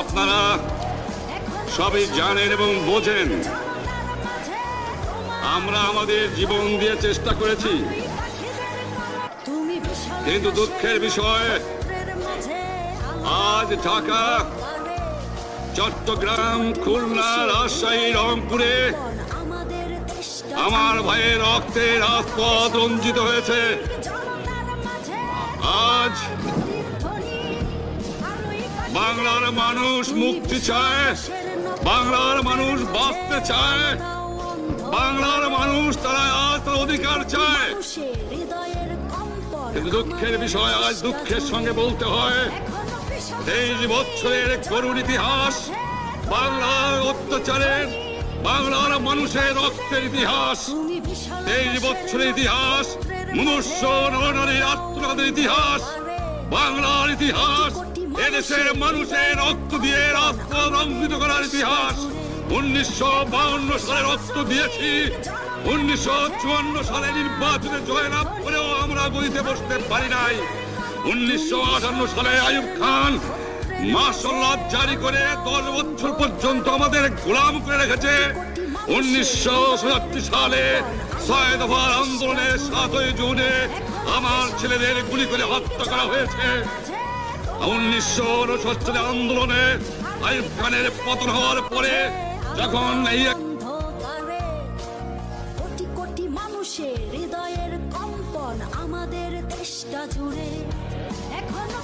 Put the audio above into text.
আপনারা সবই জানেন এবং বোঝেন। আমরা আমাদের জীবন দিয়ে চেষ্টা করেছি। কিন্তু দুঃখের বিষয়, আজ ঢাকা, চট্টগ্রাম, খুলনা, রাজশাহী, রংপুরে আমার ভাইয়ের রক্তে রাজপথ রঞ্জিত হয়েছে। বাংলার মানুষ মুক্তি চায়, বাংলার মানুষ বাঁচতে চায়, বাংলার মানুষ তারা আজ অধিকার চায়। কিন্তু দুঃখের বিষয় আজ দুঃখের সঙ্গে বলতে হয় তেইশ বছরের করুণ ইতিহাস, বাংলার অত্যাচারের, বাংলার মানুষের রক্তের ইতিহাস তেইশ বছরের ইতিহাস, মনুষ্য নরনারীর আত্মনাদের ইতিহাস বাংলার ইতিহাস এদেশের মানুষের রক্ত দিয়ে রাষ্ট্র রঞ্জিত করার ইতিহাস। উনিশশো বাউন্ন সালে রক্ত দিয়েছি। উনিশশো চুয়ান্ন সালে নির্বাচনে জয়লাভ করেও আমরা গদিতে বসতে পারি নাই। উনিশশো আটান্ন সালে আইয়ুব খান মার্শাল্লাহ জারি করে দশ বছর পর্যন্ত আমাদের গোলাম করে রেখেছে। উনিশশো সাতাত্তর সালে ছয় দফার আন্দোলনে সাতই জুনে আমার ছেলেদের গুলি করে হত্যা করা হয়েছে। উনিশশো উনসত্তর আন্দোলনে আইয়ুব খানের পতন হওয়ার পরে যখন এই কোটি কোটি মানুষের হৃদয়ের কম্পন আমাদের দেশটা জুড়ে। এখনও